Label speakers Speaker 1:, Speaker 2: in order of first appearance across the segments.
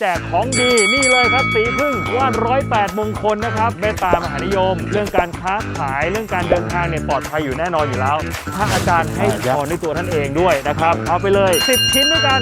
Speaker 1: แจกของดีนี่เลยครับสีพึ่งว่านร้อยแปดมงคลนะครับเมตตามหานิยม เรื่องการค้าขายเรื่องการเดินทางเนี่ยปลอดภัยอยู่แน่นอนอยู่แล้วถ้าอาจารย์ให้พรในตัวท่านเองด้วยนะครับ เอาไปเลย 10 ชิ้นด้วยกัน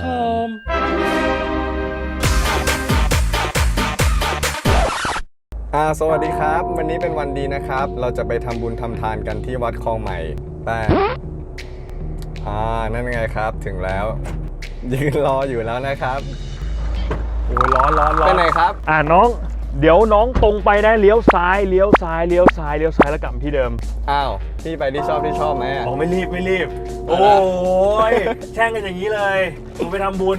Speaker 1: ชม
Speaker 2: อ่าสวัสดีครับ วันนี้เป็นวันดีนะครับ เราจะไปทำบุญทำทานกันที่วัดคลองใหม่แต่อ่านั่นไงครับถึงแล้ว ยืนรออยู่แล้วนะครับ
Speaker 1: โอ้ยร้อนร้อนร้อ
Speaker 2: ไป
Speaker 1: น
Speaker 2: ไหนครับ
Speaker 1: อ่าน้อง เดี๋ยวน้องตรงไปนะเลี้ยวซ้ายเลี้ยวซ้ายเลี้ยวซ้ายเลี้ยวซ้ายแล้วกลับมาที่เดิม
Speaker 2: อ้าว พี่ไปที่ชอบที่ชอบไหมอะ
Speaker 1: อ๋อไม่รีบไม่รีบ โอ้ยแช่งกันอย่างนี้เลยผมไปทำบุญ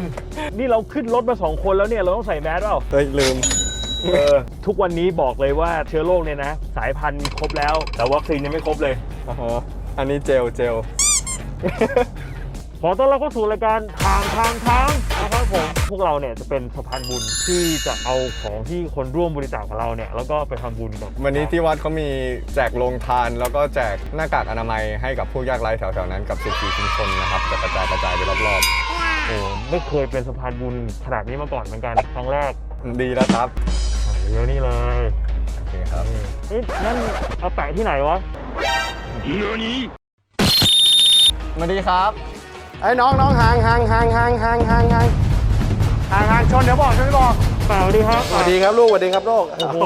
Speaker 1: นี่เราขึ้นรถมาสองคนแล้วเนี่ยเราต้องใส่แมสเปล่า
Speaker 2: เฮ้ยลืม
Speaker 1: เออทุกวันนี้บอกเลยว่าเชื้อโรคเนี่ยนะ สายพันธุ์ครบแล้ว แต่วัคซีนยังไม่ครบเลย
Speaker 2: อ๋อ อันนี้เจลเจล
Speaker 1: ขอต้อนรับเข้าสู่รายการทางทางทางนะครับผม พวกเราเนี่ยจะเป็นสะพานบุญที่จะเอาของที่คนร่วมบริจาคกับเราเนี่ยแล้วก็ไปทำบุญกับ
Speaker 2: วันนี้ที่วัดเขามีแจกโรงทาน แล้วก็แจกหน้ากากอนามัยให้กับผู้ยากไร้แถวๆนั้นกับ14ชุมชนนะครับจะกระจายกระจายไปรอบ
Speaker 1: โอ้ไม่เคยเป็นสะพานบุญขนาดนี้มาก่อนเหมือนกันครั้งแรก
Speaker 2: ๆ ดีแล้วครับ
Speaker 1: อะเดี๋ยวนี้เลย
Speaker 2: โอเคครับ
Speaker 1: เอ๊ะนั่นเอาแปะที่ไหนวะ
Speaker 2: สวัสดีครับ
Speaker 3: ไอ้น้องน้องห่างห่างห่างห่างห่างห่างห่างห่างห่างชนเดี๋ยวบอกชนเดี๋ยวบอก
Speaker 1: เปล่าดีครับ
Speaker 3: สวัสดีครับลูกสวัสดีครับลูก
Speaker 1: โอ้โห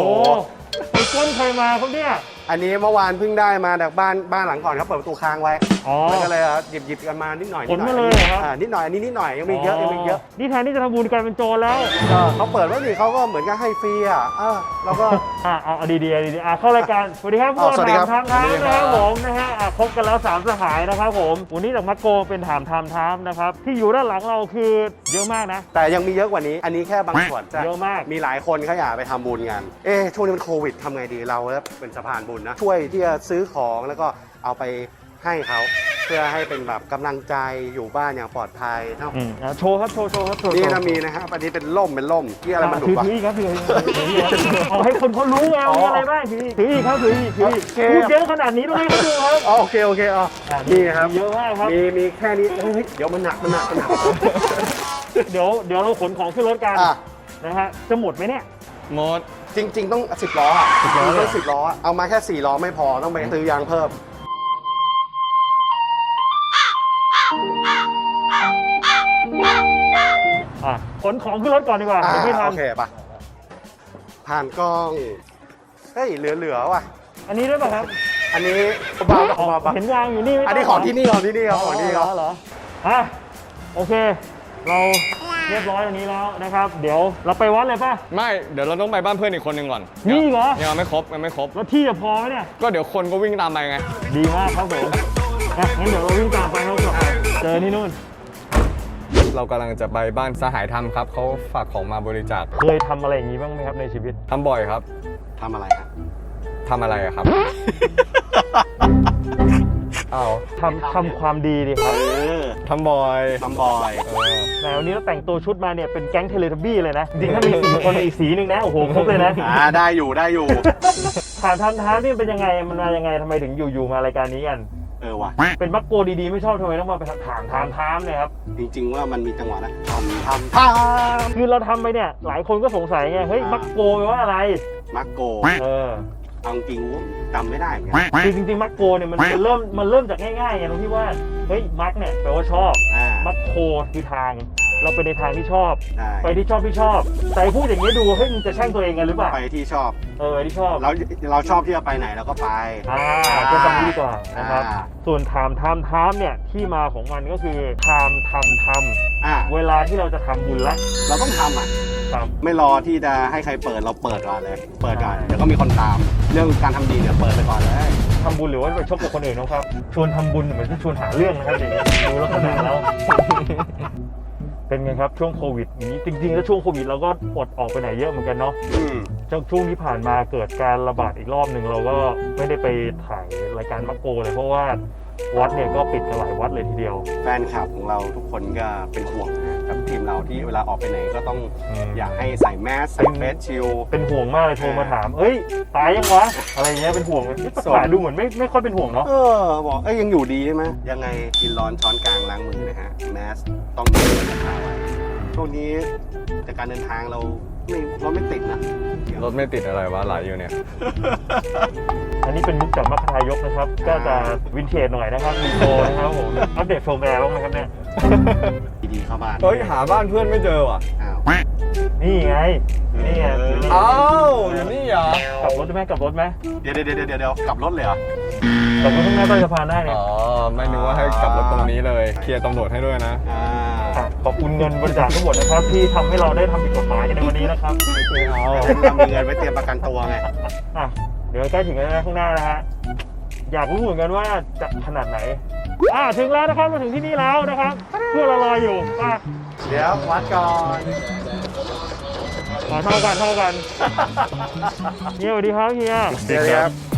Speaker 1: ไอ้ก้นใครมาครับเนี่ย
Speaker 3: อันนี้เมื่อวานเพิ่งได้มาจากบ้านบ้านหลังก่อนเขาเปิดประตูค้างไว้
Speaker 1: อ๋อ
Speaker 3: แล้วก็เลยเอาหยิบหยิบกันมานิดหน่อย
Speaker 1: ขนมาเลยเหรอครับ
Speaker 3: อ่านิดหน่อยอันนี้นิดหน่อยยังมีเยอะยังมีเยอะ
Speaker 1: นี่แทนที่จะทำบุญกลายเป็นโจรแล้ว
Speaker 3: ก็เขาเปิดไว้นี่เขาก็เหมือนกับให้ฟรีอะเออแล้วก็
Speaker 1: อะเอาเอาดีๆเอาดีๆอะเข้ารายการสวัสดีครับพวก
Speaker 3: อ๋อสวัสดีครับ
Speaker 1: ถามทามทามนะครับผมนะฮะอะคบกันแล้วสามสหายนะครับผมวันนี้จากมักโกเป็นถามทามทามนะครับที่อยู่ด้านหลังเราคือเยอะมากนะ
Speaker 3: แต่ยังมีเยอะกว่านี้ อันนี้แค่บางส่วนจ้
Speaker 1: เยอะมาก
Speaker 3: มีหลายคนเขาอยากไปทำบุญกัน เอ๊ะช่วงนี้มันโควิดทำไงดีเราเป็นสะพานบุญนะช่วยที่จะซื้อของแล้วก็เอาไปให้เขาเพื่อให้เป็นแบบกำลังใจอยู่บ้านอย่างปลอดภัยเท่า
Speaker 1: อืมอะโชว์ครับโชว์โชว์ครับโชว์
Speaker 3: นี่
Speaker 1: โชว์
Speaker 3: นะมีนะครับอันนี้เป็นล่มเป็นล่มที่อะไรมันหลุ
Speaker 1: ถื
Speaker 3: ด
Speaker 1: อ
Speaker 3: วะ
Speaker 1: ถืออีกครับถืออีกถืออีกครับเอาให้คนเขารู้ไง
Speaker 3: อ๋อ
Speaker 1: มีอะไรบ้างถืออีกถืออีกครับถืออีกถืออีก
Speaker 3: โอเค
Speaker 1: พูดเยอะขนาดนี้ต้องให้เขาดูครับ
Speaker 3: อ๋อโอเคโอเคอ๋อ
Speaker 1: อะ
Speaker 3: นี่ครับ
Speaker 1: เยอะมากครับ
Speaker 3: มีมีแค่นี้เฮ้ยเดี๋ยวมันหนักมันหนักมันหนัก
Speaker 1: เดี๋ยวเดี๋ยวเราขนของขึ้นรถกัน
Speaker 3: อะ
Speaker 1: นะฮะจะหมดไหมเนี่ย
Speaker 2: หมด
Speaker 3: จริง ๆ ต้องสิบล้ออะ
Speaker 1: 10ล้อเลย
Speaker 3: ต้องสิบล้ออะเอามาแค่สี่ล้อไม่พอต้องไปซื้อยางเพิ่ม
Speaker 1: อะขนของขึ้นรถก่อนดีกว่า
Speaker 3: อ่า
Speaker 1: เดี๋ยวไม่ทัน
Speaker 3: โอเคป่ะผ่านกล้อง เฮ้ย เหลือ ๆ ว่ะ
Speaker 1: อันนี้ด้วยป่ะครับ
Speaker 3: อันนี้เบาๆเบาๆ
Speaker 1: เห็นวางอยู่นี่ไม่ต้
Speaker 3: อันนี้ของที่นี่ของที่นี่ครับ
Speaker 1: อ๋
Speaker 3: ข
Speaker 1: อ
Speaker 3: องที่นี่
Speaker 1: เห
Speaker 3: ค
Speaker 1: ร
Speaker 3: รับ
Speaker 1: อเหรออะโอเค เราเรียบร้อยอันนี้แล้วนะครับ เดี๋ยวเราไปวัดเลยป่ะ
Speaker 2: ไม่เดี๋ยวเราต้องไปบ้านเพื่อนอีกคนหนึ่งก่อน
Speaker 1: นี่เหรอ
Speaker 2: ยังไม่ครบยังไม่ครบ
Speaker 1: แล้วที่จะพอไหมเนี่ย
Speaker 2: ก็เดี๋ยวคนก็วิ่งตามไปไง
Speaker 1: ดีมากครับผมอะงั้นเดี๋ยวเราวิ่งตามไปครับเจอที่นู่น
Speaker 2: เรากำลังจะไปบ้านสหายธรรมครับ เขาฝากของมาบริจาค
Speaker 1: เคยทำอะไรอย่างนี้บ้างไหมครับในชีวิต
Speaker 2: ทำบ่อยครับ
Speaker 3: ทำอะไรครับ
Speaker 2: ทำอะไรอะครับ อ้าว
Speaker 1: ทำทำความดีดีครับ
Speaker 3: เออ
Speaker 2: ทำบ่อย
Speaker 3: ทำบอย
Speaker 2: เออ
Speaker 1: แต่วันนี้เราแต่งตัวชุดมาเนี่ยเป็นแก๊งเทเลทบี้เลยนะ จริงๆถ้ามีสี่คนอีกสีหนึ่งนะ โอ้โหครบเลยนะ
Speaker 3: อ่าได้อยู่ได้อยู่
Speaker 1: ถามทำท้ามนี่เป็นยังไง มันมายังไงทำไมถึงอยู่ๆมารายการนี้กัน
Speaker 3: เออว่ะ
Speaker 1: เป็นมักโกดีๆไม่ชอบทำไมต้องมาไปถามถามท้ามเนี่ยครับ
Speaker 3: จริง ๆ ว่ามันมีจังหวะนะทำทำทำ
Speaker 1: คือเราทำไปเนี่ย หลายคนก็สงสัยไง เฮ้ยมักโกแปลว่าอะไร
Speaker 3: มักโก
Speaker 1: เออ
Speaker 3: เอาจริงๆจำไม่ได้เหมือนกัน
Speaker 1: คือจริงๆมักโกเนี่ยมันมันเริ่มมันเริ่มจากง่ายๆไงตรงที่ว่าเฮ้ยมักเนี่ยแปลว่าชอบ
Speaker 3: อ่า
Speaker 1: มักโคคือทาง เราไปในทางที่ชอบ
Speaker 3: ได้
Speaker 1: ไปที่ชอบที่ชอบ แต่พูดอย่างนี้ยดูเฮ้ยมึงจะแช่งตัวเองกันหรือเปล่า
Speaker 3: ไปที่ชอบ
Speaker 1: เออที่ชอบ
Speaker 3: เราเราชอบที่จะไปไหนเราก็ไป
Speaker 1: อ่าก็ทำนี้ดีกว่านะครับ
Speaker 3: อ่า
Speaker 1: ส่วนถามทำทามเนี่ยที่มาของมันก็คือทำทำท
Speaker 3: อ่าำ
Speaker 1: เวลาที่เราจะทำบุญละ
Speaker 3: เราต้องทำอะ
Speaker 1: ครับ
Speaker 3: ไม่รอที่จะให้ใครเปิดเราเปิดก่อนเลย เปิดก่อนเดี๋ยวก็มีคนตาม เรื่องการทำดีเนี่ยเปิดไปก่อนเลย
Speaker 1: ทำบุญหรือว่าไปชกกับคนอื่นนะครับ ชวนทำบุญเหมือนที่ชวนหาเรื่องนะครับอย่างนี้ยดูลักษณะแล้ว เป็นไงครับช่วงโควิดอย่างนี้จริงๆแล้วช่วงโควิดเราก็อดออกไปไหนเยอะเหมือนกันเนาะ
Speaker 3: อืม
Speaker 1: ช่วงช่วงที่ผ่านมาเกิดการระบาดอีกรอบหนึ่งเราก็ไม่ได้ไปถ่ายรายการมักโกเลยเพราะว่าวัดเนี่ยก็ปิดกันหลายวัดเลยทีเดียว
Speaker 3: แฟนคลับของเราทุกคนก็เป็นห่วงนะกับทีมเราที่เวลาออกไปไหนก็ต้อง
Speaker 1: อืม
Speaker 3: อยากให้ใส่แมสใส่เฟสชิล
Speaker 1: เป็นห่วงมากเลยโทรมาถาม เอ้ย ตายยังวะ อะไรเงี้ย เป็นห่วงเลยภาษาดูเหมือนไม่ไม่ค่อยเป็นห่วงเนาะ
Speaker 3: เออบอกเอ้ยยังอยู่ดีใช่ไหมยังไงกินร้อนช้อนกลางล้างมือนะฮะแมสต้องมีราคาไว้ช่วงนี้จากการเดินทางเรา ไม่รถไม่ติดนะ
Speaker 2: รถไม่ติดอะไรวะไหลอยู่เนี่ย
Speaker 1: อันนี้เป็นมุกจากมัคคทายกนะครับ ก็จะวินเทจหน่อยนะครับมีโตนะครับผมอัปเดตโฟมแอร์บ้างไหมครับเนี่ย
Speaker 3: ดีๆเข้าบ้าน
Speaker 2: เฮ้ยหาบ้านเพื่อนไม่เจอว่ะ
Speaker 3: อ้าว
Speaker 1: นี่ไงนี่ไงอยู่นี่
Speaker 2: อ้าวอยู่นี่เหรอ
Speaker 1: กลับรถได้ไหมกลับรถไหม
Speaker 3: เดี๋ยวเดี๋ยวเดี๋ยวเดี๋ยวกลับรถเลยเหรอ
Speaker 1: กลับรถข้างหน้าใต้สะพานได้เนี่ย
Speaker 2: อ๋อ ไม่นึกว่าให้กลับรถตรงนี้เลย เคลียร์ตำรวจให้ด้วยนะ
Speaker 3: อ่าะ
Speaker 1: ขอบคุณเงินบริจาคทั้งหมดนะครับ ที่ทำให้เราได้ทำผิดกฎหมายกันในวันนี้นะครับ
Speaker 2: ไม่เอา
Speaker 3: เรามีเงินไว้เตรียมประกันตัวไง
Speaker 1: อะเดี๋ยวใกล้ถึงแล้วนะข้างหน้านะฮะอยากรู้เหมือนกันว่าจะขนาดไหนอ่าถึงแล้วนะครับมาถึงที่นี่แล้วนะครับเพื่อนเรารออยู่อะ
Speaker 3: เดี๋ยววัดก่อน
Speaker 1: ขอเท่ากันเท่ากันเฮียสวัสดีครับเฮีย
Speaker 3: เดี๋ยวครับ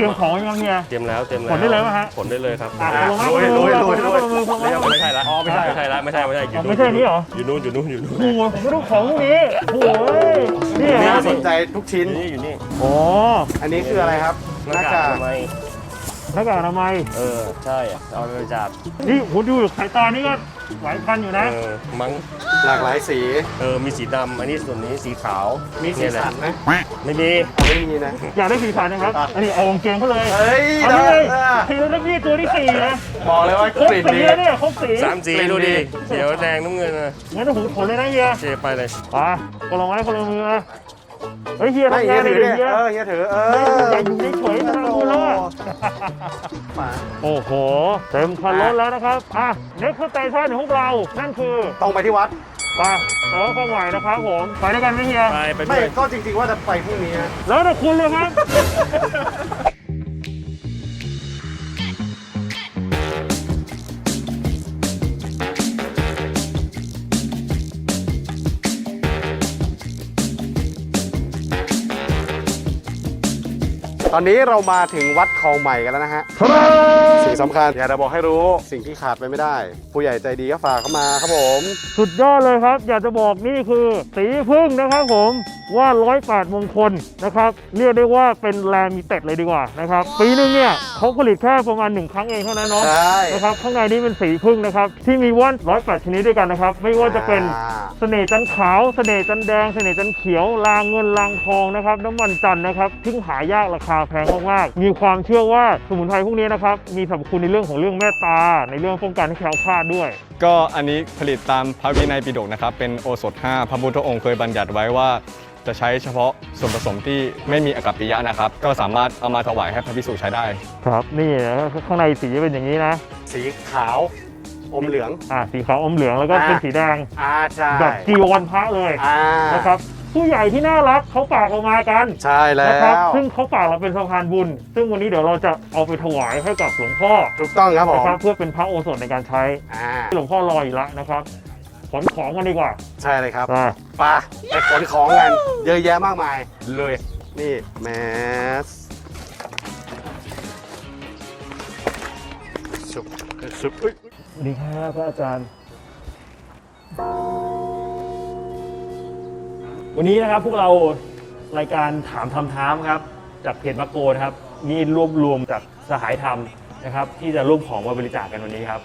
Speaker 1: รียมของยังเฮีย
Speaker 4: เตรียมแล้วเตรียมแล้ว
Speaker 1: ผลได้เลยไหมฮะ
Speaker 4: ผลได้เลยครับ
Speaker 1: อะ
Speaker 3: อะ
Speaker 1: ลงมา
Speaker 3: ลุยลุยลุยลุย
Speaker 1: ลงมาลงมาลงมา
Speaker 4: ไม่ใช่ละ
Speaker 3: อ๋อไม่ใช่
Speaker 4: ไม่ใช่ละไม่ใช่ไม่ใช่อยู่
Speaker 1: อ๋อ
Speaker 4: นู่น
Speaker 1: ไม่ใช่นี่เหรอ
Speaker 4: อยู่นู่นอยู่นู่นอยู่นู่น
Speaker 1: โอ้โหผมไม่รู้ของพวกนี้โอ้ยนี่
Speaker 3: น่า
Speaker 1: ฮะ
Speaker 3: สนใจทุกชิ้น
Speaker 4: นี่อยู่นี่
Speaker 1: โอ้
Speaker 3: อันนี้คืออะไรครับหน้ากาก
Speaker 4: ทำไม
Speaker 1: หน้ากากอนามัย
Speaker 4: เออใช่เอาไปบริจาค
Speaker 1: นี่โหดูสายตานี่ก็ หลายพันอยู่นะ
Speaker 4: เออมั้ง
Speaker 3: หลากหลายสี
Speaker 4: เออมีสีดำอันนี้ส่วนนี้สีขาว
Speaker 3: มีสี
Speaker 4: เนี่ยแหละ
Speaker 3: สันไหม
Speaker 4: ไม่มี
Speaker 3: ไม่มีนะ
Speaker 1: อยากได้สีสันนะครับ อันนี้เอากางเกงเขาเลย
Speaker 3: เฮ้ย
Speaker 1: เอา
Speaker 3: ได้
Speaker 1: ไปเลย
Speaker 3: อะ
Speaker 1: ทีละพี่ตัวที่สี่นะ
Speaker 3: บอกเลยว่า
Speaker 1: ครบ
Speaker 3: กลิ่น
Speaker 1: สี
Speaker 3: ดี
Speaker 1: แล้วเนี่ยครบสี
Speaker 4: สามสี
Speaker 3: กลิ่น
Speaker 4: ดู
Speaker 3: ดี
Speaker 4: ดิเขียวแดงน้ำเงินนะ
Speaker 1: งั้นหูขนเลยนะเฮีย
Speaker 4: เจไปเลย
Speaker 1: อะคนละไม้คนละมือนะ เฮ้ยเฮีย
Speaker 3: ไม่
Speaker 1: ทำ
Speaker 3: เฮี
Speaker 1: งายนเล
Speaker 3: ถื
Speaker 1: ย
Speaker 3: อ
Speaker 1: ดิ
Speaker 3: เนี่ย
Speaker 1: เฮีย
Speaker 3: เออเฮียถือเอ
Speaker 1: เฮ้ย
Speaker 3: อ
Speaker 1: อย่าอยู่เฉยๆทำมือแล้วอะ
Speaker 3: มา
Speaker 1: โอ้โห เต็มคันรถแล้วนะครับ อะเน็กสเตชันของพวกเรา นั่นคือ
Speaker 3: ตรงไปที่วัด
Speaker 1: ไปแต่ว่าข้อใหม่นะครับผม ไปด้วยกันไหมเฮีย
Speaker 4: ไปไป
Speaker 3: ไม่
Speaker 4: ด้วย
Speaker 3: ก็จริงๆว่าจะไปพรุ่งนี้นะ
Speaker 1: แล้วแต่คุณเลยครับ
Speaker 3: อนนี้เรามาถึงวัดคลองใหม่กันแล้วนะฮะ สิ่งสำคัญอยากจะบอกให้รู้สิ่งที่ขาดไปไม่ได้ ผู้ใหญ่ใจดีก็ฝากเข้ามาครับผม
Speaker 1: สุดยอดเลยครับ อยากจะบอกนี่คือสีพึ่งนะครับผม ว่า108มงคลนะครับเรียกได้ว่าเป็นแรมิเต็ดเลยดีกว่านะครับปีนึงเนี่ยเขาผลิตแค่ประมาณหนึ่งครั้งเองเท่านั้นเนาะ
Speaker 3: ใช่
Speaker 1: นะครับข้างในนี้เป็นสีพึ่งนะครับที่มีว่าน108ชนิดด้วยกันนะครับไม่ว่าจะเป็น
Speaker 3: อ่า
Speaker 1: เสน่ห์จันทร์ขาวเสน่ห์จันทร์แดงเสน่ห์จันทร์เขียวลางเงินลางทองนะครับน้ำมันจันทร์นะครับซึ่งหายากราคาแพงมากๆมีความเชื่อว่าสมุนไพรพวกนี้นะครับมีสรรพคุณในเรื่องของเรื่องเมตตา ในเรื่องป้องกันให้แคล้วคลาดด้วย
Speaker 2: ก็อันนี้ผลิตตามพระวินัยปิฎกนะครับ เป็นโอสถ5พระพุทธองค์เคยบัญญัติไว้ว่าจะใช้เฉพาะส่วนผสมที่ไม่มีอากัปปิยะนะครับ ก็สามารถเอามาถวายให้พระภิกษุใช้ได้
Speaker 1: ครับนี่นะข้างในสีจะเป็นอย่างนี้นะ
Speaker 3: สีขาว อมเหลือง
Speaker 1: อ่าสีขาวอมเหลืองแล้วก็
Speaker 3: อ่า
Speaker 1: เป็นสีแดง
Speaker 3: อ่าใช่
Speaker 1: แบบจีวรพระเลย
Speaker 3: อ่า
Speaker 1: นะครับผู้ใหญ่ที่น่ารักเขาฝากเรามากัน
Speaker 3: ใช่แล้
Speaker 1: นะครับ
Speaker 3: ว
Speaker 1: ซึ่งเขาฝากเราเป็นสะพานบุญ ซึ่งวันนี้เดี๋ยวเราจะเอาไปถวายให้กับหลวงพ่อ
Speaker 3: ถูกต้องครับผม
Speaker 1: นะครับเพื่อเป็นพระโอสถในการใช้
Speaker 3: อ่า
Speaker 1: หลวงพ่อรออยู่แล้วนะครับ ขนของกันดีกว่า
Speaker 3: ใช่เลยครับ
Speaker 1: อ่า
Speaker 3: ไปไปขนของกัน เยอะแยะมากมาย เลย นี่แมสชุบชุบอุ๊ย
Speaker 1: สวัสดีครับพระอาจารย์ วันนี้นะครับพวกเรารายการถามทำถามครับ จากเพจมาโกนะครับมีรวบรวมจากสหายธรรมนะครับ ที่จะร่วมของมาบริจาคกันวันนี้ครับ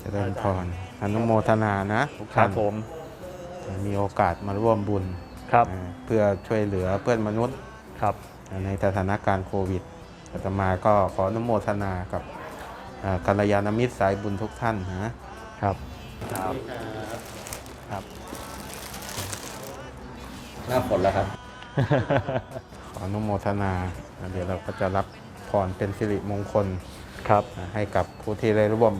Speaker 5: เจริญพร อนุโมทนานะทุก
Speaker 1: ครั
Speaker 5: ท่า
Speaker 1: บ
Speaker 5: น
Speaker 1: ผม
Speaker 5: มีโอกาสมาร่วมบุญ
Speaker 1: ครับ
Speaker 5: อ่าเพื่อช่วยเหลือเพื่อนมนุษย์
Speaker 1: ครับ
Speaker 5: ในสถานการณ์โควิดอาตมาก็ขออนุโมทนากับอ่ากัลยาณมิตรสายบุญทุกท่านนะครับ ครับ
Speaker 2: หน้าฝนแล้วครับ
Speaker 5: ขออนุโมทนาเดี๋ยวเราก็จะรับพรเป็นสิริมงคล
Speaker 1: ครับ
Speaker 5: อ่าให้กับผู้ที่ได้ร่วม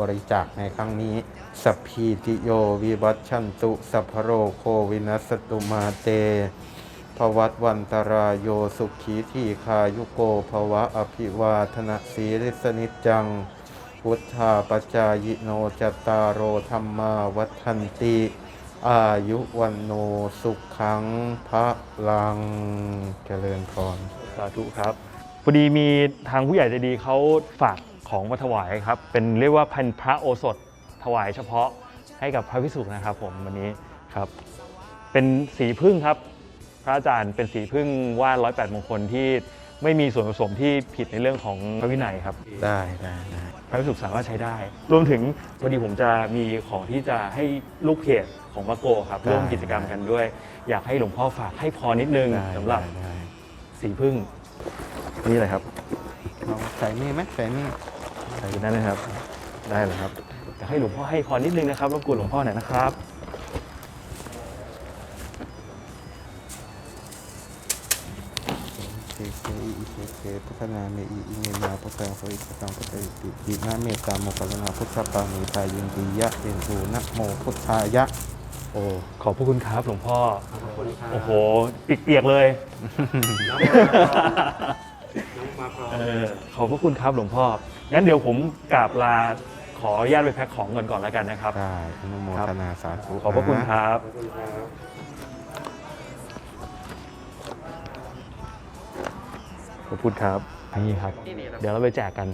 Speaker 5: บริจาคในครั้งนี้สัพพีติโยวิวัชชันตุ สัพโรโควินัสตุมาเตภวัตวันตรายโยสุขีที่คายุโกภวะอภิวาทนะสีริสนิจจัง พุทธาปจายโนจตารโอธรรมาวัฒนติ อายุวันโนสุขขังพระลังเจริญพร
Speaker 1: สาธุครับพอดีมีทางผู้ใหญ่ใจดีเขาฝาก ของมาถวายครับ เป็นเรียกว่าพันพระโอสถถวายเฉพาะให้กับพระพิสุนะครับผมวันนี้ครับ เป็นสีพึ่งครับ พระอาจารย์เป็นสีพึ่งว่านร้อยแปดมงคลที่ไม่มีส่วนผสมที่ผิดในเรื่องของพระวินัยครับ
Speaker 5: ได้ได้ได้
Speaker 1: พระพิสุสามารถใช้ได้ รวมถึงพอดีผมจะมีของที่จะให้ลูกเพจของมาโกครับร่วมกิจกรรมกันด้วย อยากให้หลวงพ่อฝากให้พรนิดนึง
Speaker 5: ได้
Speaker 1: สำหรับ
Speaker 5: ได้ได้
Speaker 1: สีพึ่งนี่เลยครับ
Speaker 5: เอาใส่นี่ไหมใส่นี่
Speaker 1: ใส่ได้เลยครับ ได้เลยครับอยากให้หลวงพ่อให้พรนิดนึงนะครับรบกวนหลวงพ่อหน่อยนะครับ
Speaker 5: เทเกอิเทเกพุทธนาเมอิอิเมนาพุทธังโสอิสตังพุทธอิติดินาเมตตาโมกขลนาพุทธปานิทายินดียะเรียนดูนะโมพุทธายะ
Speaker 1: โอ้ขอบพระคุณครับหลวงพ่อ โอ้โหเปียกๆเลยเออขอบพระคุณครับหลวงพ่อ งั้นเดี๋ยวผมกราบลาขออนุญาตไปแพ็คของก่อนก่อนแล้วกันนะครับ
Speaker 5: ได้อนุโมทนาสาธุ
Speaker 1: ขอบพระคุณ
Speaker 5: นะครับ
Speaker 1: ขอบคุณครับ นี่ครับ เดี๋ยวเราไปแจกกัน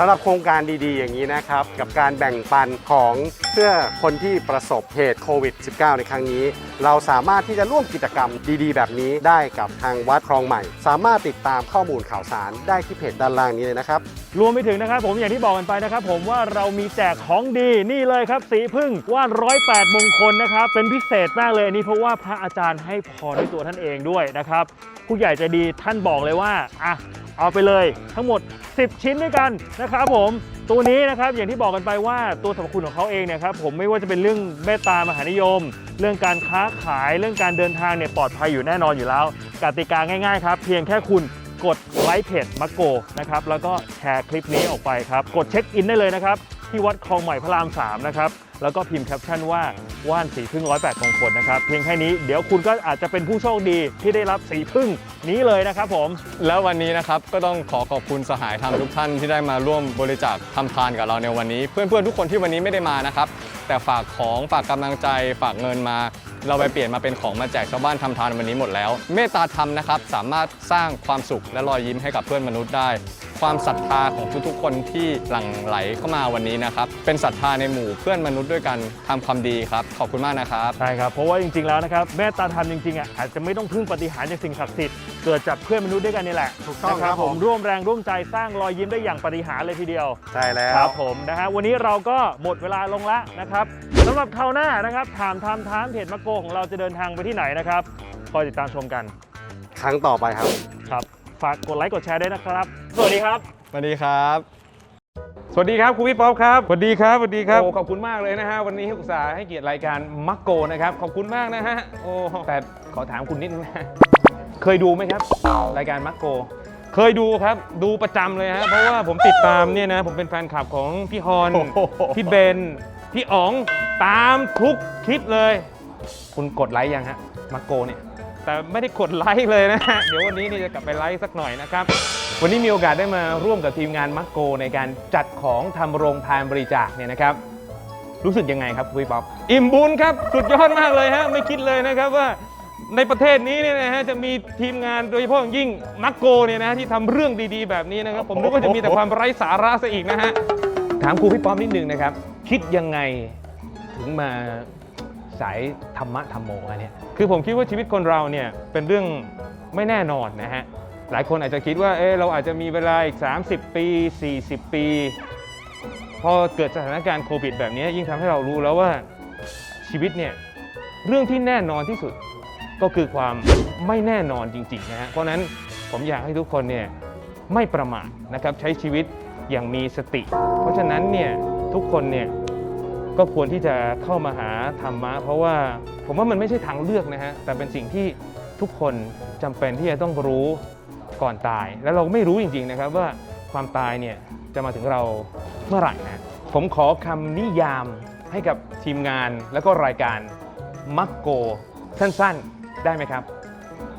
Speaker 3: สำหรับโครงการดีๆ อย่างนี้นะครับ กับการแบ่งปันของเพื่อคนที่ประสบเหตุโควิด -19 ในครั้งนี้ เราสามารถที่จะร่วมกิจกรรมดีๆ แบบนี้ได้กับทางวัดคลองใหม่ สามารถติดตามข้อมูลข่าวสารได้ที่เพจด้านล่างนี้เลยนะครับ
Speaker 1: รวมไปถึงนะครับผมอย่างที่บอกกันไปนะครับ ผมว่าเรามีแจกของดีนี่เลยครับ สีพึ่งว่านร้อยแปดมงคลนะครับ เป็นพิเศษมากเลยอันนี้เพราะว่าพระอาจารย์ให้พรด้วยตัวท่านเองด้วยนะครับผู้ใหญ่ใจดีท่านบอกเลยว่าอะ เอาไปเลยทั้งหมด 10 ชิ้นด้วยกันนะครับผมตัวนี้นะครับอย่างที่บอกกันไปว่าตัวสรรพคุณของเขาเองเนี่ยครับผมไม่ว่าจะเป็นเรื่องเมตตามหานิยม เรื่องการค้าขายเรื่องการเดินทางเนี่ยปลอดภัยอยู่แน่นอนอยู่แล้วกติกาง่ายๆครับเพียงแค่คุณกดไลค์เพจมักโกนะครับแล้วก็แชร์คลิปนี้ออกไปครับ กดเช็คอินได้เลยนะครับ ที่วัดคลองใหม่พระราม 3 นะครับ แล้วก็พิมพ์แคปชั่นว่าว่านสีพึ่งร้อยแปดมงคลนะครับ เพียงแค่นี้เดี๋ยวคุณก็อาจจะเป็นผู้โชคดีที่ได้รับสีพึ่งนี้เลยนะครับผม
Speaker 6: แล้ววันนี้นะครับก็ต้องขอขอบคุณสหายธรรมทุกท่านที่ได้มาร่วมบริจาคทำทานกับเราในวันนี้ เพื่อนๆทุกคนที่วันนี้ไม่ได้มานะครับ แต่ฝากของฝากกำลังใจฝากเงินมา เราไปเปลี่ยนมาเป็นของมาแจกชาวบ้านทำทานวันนี้หมดแล้ว เมตตาธรรมนะครับสามารถสร้างความสุขและรอยยิ้มให้กับเพื่อนมนุษย์ได้ ความศรัทธาของทุกๆคนที่หลั่งไหลเข้ามาวันนี้นะครับ เป็นศรัทธาในหมู่เพื่อนมนุษย์ด้วยกันทำความดีครับ ขอบคุณมากนะครับ
Speaker 1: ใช่ครับ เพราะว่าจริง ๆ แล้วนะครับเมตตาธรรมจริงๆอะอาจจะไม่ต้องพึ่งปฏิหารย์จากสิ่งศักดิ์สิทธิ์เกิดจากเพื่อนมนุษย์ด้วยกันนี่แหละ
Speaker 3: ถูกต้อง
Speaker 1: นะครับ
Speaker 3: ผม
Speaker 1: ร่วมแรงร่วมใจสร้างรอยยิ้มได้อย่างปฏิหารย์เลยทีเดียว
Speaker 3: ใช่แล้ว
Speaker 1: ครับผมนะฮะวันนี้เราก็หมดเวลาลงแล้วนะครับสำหรับคราวหน้านะครับถามทามทามเพจมะโกของเราจะเดินทางไปที่ไหนนะครับคอยติดตามชมกัน
Speaker 3: ครั้งต่อไปครับ
Speaker 1: ครับ ฝากกดไลค์กดแชร์ด้วยนะครับ สวัสดีครับ
Speaker 6: สวัสดีครับ
Speaker 7: สวัสดีครับคุณพี่ป๊อปครับสวัสดีครับสวัสดีครับ โอ้ขอบคุณมากเลยนะฮะวันนี้อุตส่าห์ให้เกียรติรายการมักโกนะครับขอบคุณมากนะฮะโอ้แต่ขอถามคุณนิดนึงนะเคยดูไหมครับ รายการมักโก เคยดูครับดูประจำเลยฮะเพราะว่าผมติดตามเนี่ยนะผมเป็นแฟนคลับของพี่ฮอนพี่เบนพี่อ๋องตามทุกคลิปเลย คุณกดไลค์ยังฮะมักโกเนี่ย แต่ไม่ได้กดไลค์เลยนะฮะ เดี๋ยววันนี้นี่จะกลับไปไลค์สักหน่อยนะครับ วันนี้มีโอกาสได้มาร่วมกับทีมงานมักโก ในการจัดของทำโรงทานบริจาคเนี่ยนะครับ รู้สึกยังไงครับคุยป๊อปอิ่มบุญครับ สุดยอดมากเลยฮะ ไม่คิดเลยนะครับว่าในประเทศนี้เนี่ยนะฮะจะมีทีมงานโดยเฉพาะอย่างยิ่งมักโกเนี่ยนะที่ทำเรื่องดีๆ แบบนี้นะครับ ผมนึกว่าจะมีแต่ความไร้สาระซะอีกนะฮะถามครูพี่ป๊อปนิดนึงนะครับ คิดยังไงถึงมา สายธรรมะธรรมโมอันเนี่ยคือผมคิดว่าชีวิตคนเราเนี่ยเป็นเรื่องไม่แน่นอนนะฮะหลายคนอาจจะคิดว่าเออเราอาจจะมีเวลาอีก 30 ปี 40 ปี พอเกิดสถานการณ์โควิด แบบนี้ยิ่งทำให้เรารู้แล้วว่าชีวิตเนี่ยเรื่องที่แน่นอนที่สุดก็คือความไม่แน่นอนจริงๆนะฮะเพราะนั้นผมอยากให้ทุกคนเนี่ยไม่ประมาทนะครับใช้ชีวิตอย่างมีสติ เพราะฉะนั้นเนี่ยทุกคนเนี่ย ก็ควรที่จะเข้ามาหาธรรมะ เพราะว่าผมว่ามันไม่ใช่ทางเลือกนะฮะแต่เป็นสิ่งที่ทุกคนจำเป็นที่จะต้องรู้ก่อนตาย แล้วเราไม่รู้จริงๆนะครับว่าความตายเนี่ยจะมาถึงเราเมื่อไหร่นะผมขอคำนิยามให้กับทีมงานแล้วก็รายการมักโก สั้นๆ ได้ไหมครับ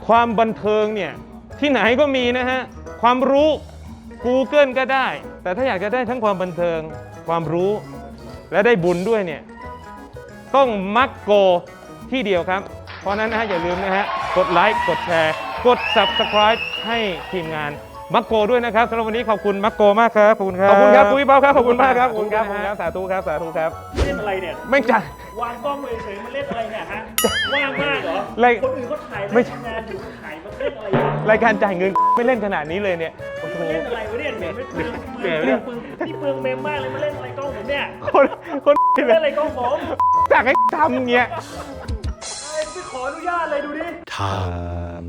Speaker 7: ความบันเทิงเนี่ยที่ไหนก็มีนะฮะ ความรู้ Google ก็ได้ แต่ถ้าอยากจะได้ทั้งความบันเทิง ความรู้ และได้บุญด้วยเนี่ยต้องมักโกที่เดียวครับ เพราะฉะนั้นนะฮะอย่าลืมนะฮะกดไลค์กดแชร์กด subscribe ให้ทีมงานมักโกด้วยนะครับสำหรับวันนี้ขอบคุณมักโกมากครับขอบคุณครับขอบคุณครับคุณพี่เป้าครับขอบคุณมากครับขอบคุณครับขอบคุณครับสาธุครับสาธุครับ
Speaker 1: เล่นอะไรเนี่ย
Speaker 7: ไม่จัด
Speaker 1: วางกล้องเลยเฉยๆมาเล่นอะไรเนี่ยฮะว่างมากเหรอ
Speaker 7: เลย
Speaker 1: คนอื่นเขาถ่าย
Speaker 7: ไม่
Speaker 1: ทำงานอยู่ถ่ายมาเล่นอะไรวะ
Speaker 7: รายการจ่ายเงินไม่เล่นขนาดนี้เลยเนี่ย โอ้โห
Speaker 1: เล่นอะไรวะเนี่ยเห็นไหมเปลือง
Speaker 7: เหนื่อยไหม
Speaker 1: เป
Speaker 7: เนี่
Speaker 1: ลือยงเปลืองนี่เปลืองเมมมากเลยมาเล่นอะไรกล้องผมเนี่ย
Speaker 7: คนคน
Speaker 1: เล่นอะไรกล้องผม
Speaker 7: จากให้ทำเงี้ย
Speaker 1: ไปขออนุญาตเลยดูดิ
Speaker 2: Time